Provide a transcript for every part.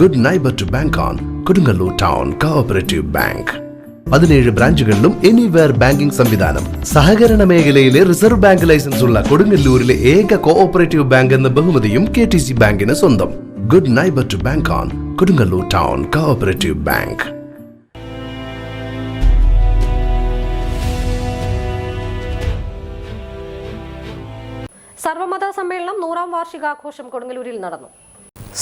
Good neighbour to bank on Kodungallur town cooperative bank പതിനേഴ് ബ്രാഞ്ചുകളിലും anywhere banking സംവിധാനം. സഹകരണ മേഖലയിലെ റിസർവ് ബാങ്ക് ലൈസൻസ് ഉള്ള കൊടുങ്ങല്ലൂരിലെ ഏക കോഓപ്പറേറ്റീവ് ബാങ്ക് എന്ന ബഹുമതിയും കെ ടി സി ബാങ്കിന് സ്വന്തം. Good neighbour to bank on Kodungallur town cooperative bank സർവമത സമ്മേളനം നൂറാം വാർഷികാഘോഷം കൊടുങ്ങല്ലൂരിൽ നടന്നു.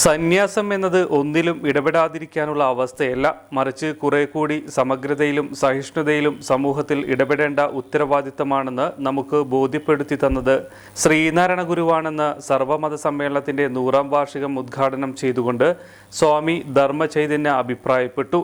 സന്യാസം എന്നത് ഒന്നിലും ഇടപെടാതിരിക്കാനുള്ള അവസ്ഥയല്ല. മറിച്ച് കുറെ കൂടി സമഗ്രതയിലും സഹിഷ്ണുതയിലും സമൂഹത്തിൽ ഇടപെടേണ്ട ഉത്തരവാദിത്തമാണെന്ന് നമുക്ക് ബോധ്യപ്പെടുത്തി തന്നത് ശ്രീനാരായണ ഗുരുവാണെന്ന് സർവമത സമ്മേളനത്തിന്റെ നൂറാം വാർഷികം ഉദ്ഘാടനം ചെയ്തുകൊണ്ട് സ്വാമി ധർമ്മചൈതന്യ അഭിപ്രായപ്പെട്ടു.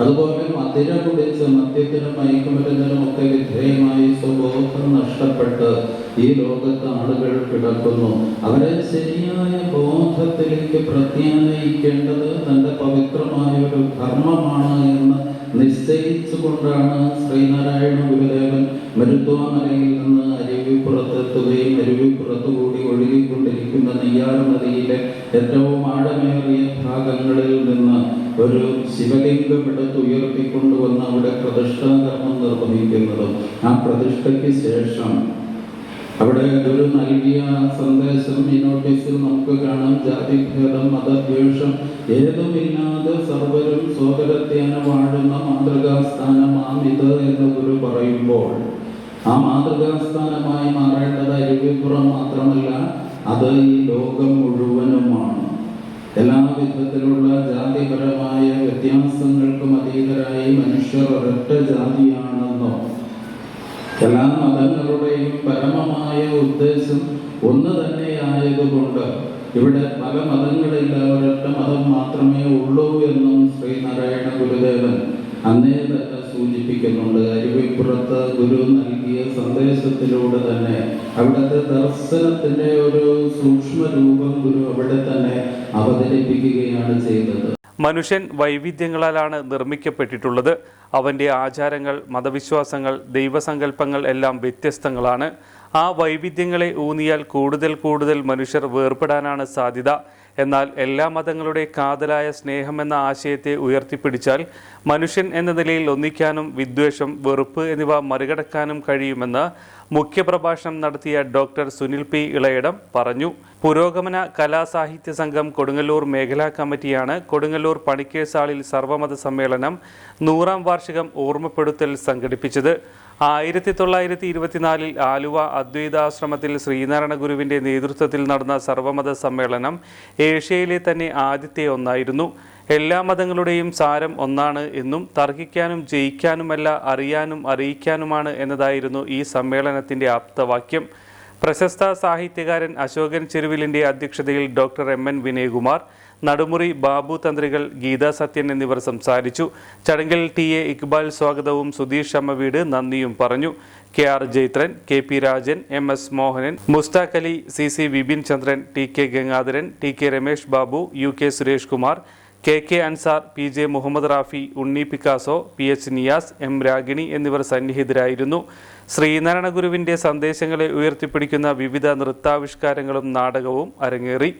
അതുപോലെ മധുര കുടിച്ച് മദ്യത്തിനും മയക്കുമരുന്നിനും ഒക്കെ വിധേയമായി സ്വബോധം നഷ്ടപ്പെട്ട് ഈ ലോകത്ത് ആളുകൾ കിടക്കുന്നു. അവരെ ശരിയായ ബോധത്തിലേക്ക് പ്രത്യാനയിക്കേണ്ടത് തന്റെ പവിത്രമായ ഒരു ധർമ്മമാണ് എന്ന് നിശ്ചയിച്ചുകൊണ്ടാണ് ശ്രീനാരായണ ഗുരുദേവൻ മരുത്വാമലയിൽ നിന്ന് അരുവിപ്പുറത്തെത്തുകയും അരുവിപ്പുറത്തുകൂടി ഒഴുകിക്കൊണ്ടിരിക്കുന്ന നെയ്യാർ നദിയിലെ ഏറ്റവും ആഴമേറിയ ഭാഗങ്ങളിൽ നിന്ന് ഒരു ശിവലിംഗം എടുത്ത് ഉയർത്തിക്കൊണ്ടുവന്ന് അവിടെ പ്രതിഷ്ഠാകർമ്മം നിർവഹിക്കുന്നതും ആ പ്രതിഷ്ഠയ്ക്ക് ശേഷം അവിടെ ഗുരു നൽകിയ സന്ദേശം ഈ നോട്ടീസിൽ നമുക്ക് കാണാം ജാതിഭേദം മതദ്വേഷം ഏതുമില്ലാതെ സർവരും സ്വകരത്യേന വാഴുന്ന മാതൃകാസ്ഥാനമാം ഇത് എന്ന് ഗുരു പറയുമ്പോൾ ആ മാതൃകാസ്ഥാനമായി മാറേണ്ടത് അരുവിപ്പുറം മാത്രമല്ല അത് ഈ ലോകം മുഴുവനുമാണ്. എല്ലാ വിധത്തിലുള്ള ജാതിപരമായ ഒരൊറ്റ ജാതിയാണെന്നോ? എല്ലാ മതങ്ങളുടെയും പരമമായ ഉദ്ദേശം ഒന്ന് തന്നെയായതുകൊണ്ട് ഇവിടെ പല മതങ്ങളില്ല. ഒരൊറ്റ മതം മാത്രമേ ഉള്ളൂ എന്നും ശ്രീനാരായണ ഗുരുദേവൻ അന്നേ തന്നെ സൂചിപ്പിക്കുന്നുണ്ട്. അരുവിപ്പുറത്ത് ഗുരു നൽകിയ സന്ദേശത്തിലൂടെ തന്നെ അവിടുത്തെ ദർശനത്തിന്റെ ഒരു സൂക്ഷ്മ രൂപം ഗുരു അവിടെ തന്നെ അവതരിപ്പിക്കുകയാണ് ചെയ്തത്. മനുഷ്യൻ വൈവിധ്യങ്ങളാലാണ് നിർമ്മിക്കപ്പെട്ടിട്ടുള്ളത്. അവന്റെ ആചാരങ്ങൾ മതവിശ്വാസങ്ങൾ ദൈവസങ്കല്പങ്ങൾ എല്ലാം വ്യത്യസ്തങ്ങളാണ്. ആ വൈവിധ്യങ്ങളെ ഊന്നിയാൽ കൂടുതൽ കൂടുതൽ മനുഷ്യർ വേർപെടാനാണ് സാധ്യത. എന്നാൽ എല്ലാ മതങ്ങളുടെ കാതലായ സ്നേഹമെന്ന ആശയത്തെ ഉയർത്തിപ്പിടിച്ചാൽ മനുഷ്യൻ എന്ന നിലയിൽ ഒന്നിക്കാനും വിദ്വേഷം വെറുപ്പ് എന്നിവ മറികടക്കാനും കഴിയുമെന്ന് മുഖ്യപ്രഭാഷണം നടത്തിയ ഡോക്ടർ സുനിൽ പി. ഇളയിടം പറഞ്ഞു. പുരോഗമന കലാസാഹിത്യ സംഘം കൊടുങ്ങല്ലൂർ മേഖലാ കമ്മിറ്റിയാണ് കൊടുങ്ങല്ലൂർ പണിക്കേസാളിൽ സർവമത സമ്മേളനം നൂറാം വാർഷികം ഓർമ്മപ്പെടുത്തൽ സംഘടിപ്പിച്ചത് ആയിരത്തി തൊള്ളായിരത്തി ഇരുപത്തിനാലിൽ ആലുവ അദ്വൈതാശ്രമത്തിൽ ശ്രീനാരായണ ഗുരുവിന്റെ നേതൃത്വത്തിൽ നടന്ന സർവമത സമ്മേളനം ഏഷ്യയിലെ തന്നെ ആദ്യത്തെ ഒന്നായിരുന്നു. എല്ലാ മതങ്ങളുടെയും സാരം ഒന്നാണ് എന്നും തർക്കിക്കാനും ജയിക്കാനുമല്ല അറിയാനും അറിയിക്കാനുമാണ് എന്നതായിരുന്നു ഈ സമ്മേളനത്തിന്റെ ആപ്തവാക്യം. പ്രശസ്ത സാഹിത്യകാരൻ അശോകൻ ചെരുവിലിന്റെ അധ്യക്ഷതയിൽ doctor M N Vinayakumar Nadumuri Babu Thanthrikal Geetha Sathyan എന്നിവർ സംസാരിച്ചു. ചടങ്ങിൽ ടി എ ഇക്ബാൽ സ്വാഗതവും സുധീഷ് അമ്മവീട് നന്ദിയും പറഞ്ഞു. K R Jaithran K P Rajan M S Mohanan Musthaq Ali C C Vipin Chandran T K Gangadharan T K Ramesh Babu U K Suresh Kumar K K Ansar P J Muhammad Rafi Unni Picasso P H Niyas M Ragini എന്നിവർ സന്നിഹിതരായിരുന്നു. ശ്രീനാരായണ ഗുരുവിന്റെ സന്ദേശങ്ങളെ ഉയർത്തിപ്പിടിക്കുന്ന വിവിധ നൃത്താവിഷ്കാരങ്ങളും നാടകവും അരങ്ങേറി.